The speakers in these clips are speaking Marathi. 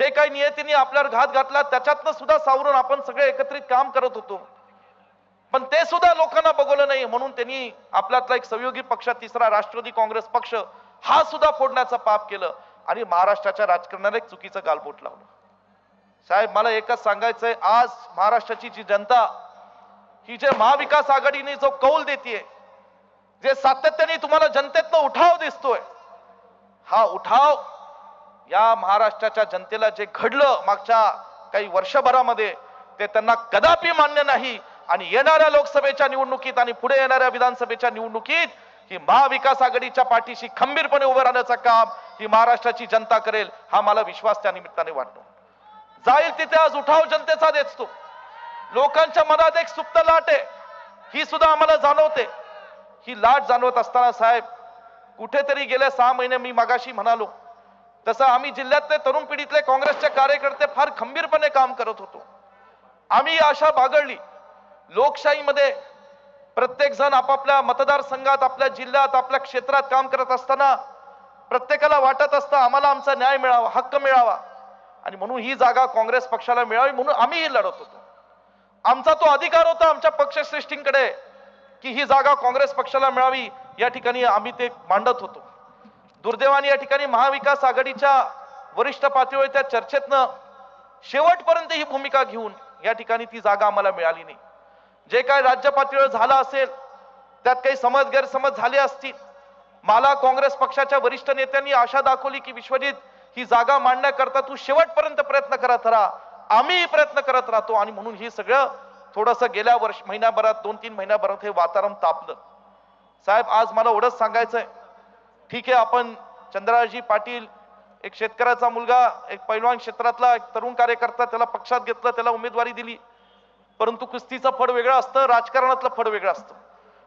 जे काही नियतीने आपल्यावर घात घातला त्याच्यातनं सुद्धा सावरून आपण सगळे एकत्रित काम करत होतो. पण ते सुद्धा लोकांना बघवलं नाही म्हणून त्यांनी आपल्यातला एक सहयोगी पक्ष तिसरा राष्ट्रवादी काँग्रेस पक्ष हा सुद्धा फोडण्याचं पाप केलं आणि महाराष्ट्राच्या राजकारणाला एक चुकीचं गालबोट लावलं. साहेब मला एकच सांगायचंय आज महाराष्ट्राची जी जनता ही जे महाविकास आघाडीने जो कौल देते जे सातत्याने तुम्हाला जनतेतनं उठाव दिसतोय हा उठाव या महाराष्ट्राच्या जनतेला जे घडलं मागच्या काही वर्षभरामध्ये ते त्यांना कदापि मान्य नाही. आणि येणाऱ्या लोकसभेच्या निवडणुकीत आणि पुढे येणाऱ्या विधानसभेच्या निवडणुकीत ही महाविकास आघाडीच्या पाठीशी खंबीरपणे उभं राहण्याचं काम ही महाराष्ट्राची जनता करेल हा मला विश्वास त्या निमित्ताने वाटतो. जाईल तिथे आज उठाव जनतेचा दिसतो लोकांच्या मनात एक सुप्त लाट आहे. ही सुद्धा आम्हाला जाणवते. ही लाट जाणवत असताना साहेब कुठेतरी गेल्या सहा महिने मी मगाशी म्हणालो तसं आम्ही जिल्ह्यातले तरुण पिढीतले काँग्रेसचे कार्यकर्ते फार खंबीरपणे काम करत होतो. आम्ही ही आशा बागळली लोकशाहीमध्ये प्रत्येक जण आपापल्या मतदारसंघात आपल्या जिल्ह्यात आपल्या क्षेत्रात काम करत असताना प्रत्येकाला वाटत असतं आम्हाला आमचा न्याय मिळावा हक्क मिळावा. आणि म्हणून ही जागा काँग्रेस पक्षाला मिळावी म्हणून आम्हीही लढत होतो. आमचा तो अधिकार होता आमच्या पक्षश्रेष्ठींकडे की ही जागा काँग्रेस पक्षाला मिळावी. या ठिकाणी आम्ही ते मांडत होतो. दुर्दैवाने या ठिकाणी महाविकास आघाडीच्या वरिष्ठ पातळीवर त्या चर्चेतनं शेवटपर्यंत ही भूमिका घेऊन या ठिकाणी ती जागा आम्हाला मिळाली नाही. जे काय राज्य पातळीवर झालं असेल त्यात काही समज गैरसमज झाले असतील मला काँग्रेस पक्षाच्या वरिष्ठ नेत्यांनी आशा दाखवली की विश्वजित ही जागा मांडण्याकरता तू शेवटपर्यंत प्रयत्न करत राहा. आम्हीही प्रयत्न करत राहतो आणि म्हणून हे सगळं थोडंसं गेल्या वर्ष महिन्याभरात दोन तीन महिन्याभरात हे वातावरण तापलं. साहेब आज मला एवढंच सांगायचंय. ठीक आहे आपण चंद्राजी पाटील एक शेतकऱ्याचा मुलगा एक पैलवान क्षेत्रातला एक तरुण कार्यकर्ता त्याला पक्षात घेतलं त्याला उमेदवारी दिली. परंतु कुस्तीचं फड वेगळं असतं राजकारणातलं फड वेगळं असतं.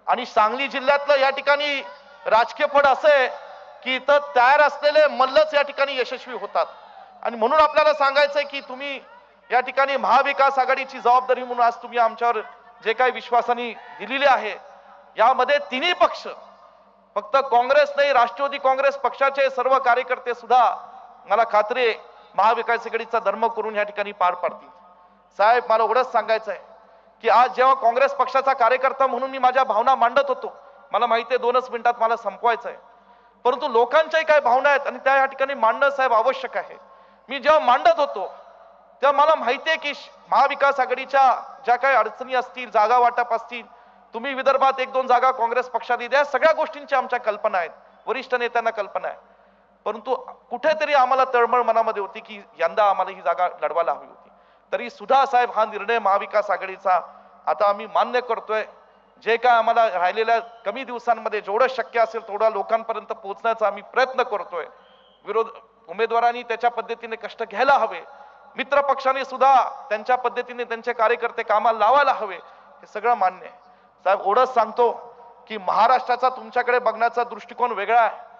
आणि सांगली जिल्ह्यातलं या ठिकाणी राजकीय फड असं आहे की इथं तयार असलेले मल्लच या ठिकाणी यशस्वी होतात. आणि म्हणून आपल्याला सांगायचंय की तुम्ही या ठिकाणी महाविकास आघाडीची जबाबदारी म्हणून आज तुम्ही आमच्यावर जे काही विश्वासाने दिलेली आहे यामध्ये तिन्ही पक्ष फक्त काँग्रेस नाही राष्ट्रवादी काँग्रेस पक्षाचे सर्व कार्यकर्ते सुद्धा मला खात्री आहे महाविकास आघाडीचा धर्म करून या ठिकाणी पार पाडतील. साहेब मला एवढंच सांगायचं आहे की आज जेव्हा काँग्रेस पक्षाचा कार्यकर्ता म्हणून मी माझ्या भावना मांडत होतो मला माहिती आहे दोनच मिनिटात मला संपवायचं आहे परंतु लोकांच्याही काय भावना आहेत आणि त्या या ठिकाणी मांडणं साहेब आवश्यक आहे. मी जेव्हा मांडत होतो तेव्हा मला माहिती आहे की महाविकास आघाडीच्या ज्या काही अडचणी असतील जागा वाटप असतील तुम्ही विदर्भात एक दोन जागा काँग्रेस पक्षाने द्या सगळ्या गोष्टींची आमच्या कल्पना आहेत. वरिष्ठ नेत्यांना कल्पना आहे. परंतु कुठेतरी आम्हाला तळमळ मनामध्ये होती की यंदा आम्हाला ही जागा लढवायला हवी होती. तरी सुधा साहेब हा निर्णय महाविकास आघाडीचा आता आम्ही मान्य करतोय. जे काय आम्हाला राहिलेल्या कमी दिवसांमध्ये जेवढं शक्य असेल तेवढा लोकांपर्यंत पोहोचण्याचा आम्ही प्रयत्न करतोय. विरोध उमेदवारांनी त्याच्या पद्धतीने कष्ट घ्यायला हवे. मित्र पक्षाने सुद्धा त्यांच्या पद्धतीने त्यांचे कार्यकर्ते कामाला लावायला हवे. हे सगळं मान्य आहे. साहेब एवढंच सांगतो की महाराष्ट्राचा तुमच्याकडे बघण्याचा दृष्टिकोन वेगळा आहे.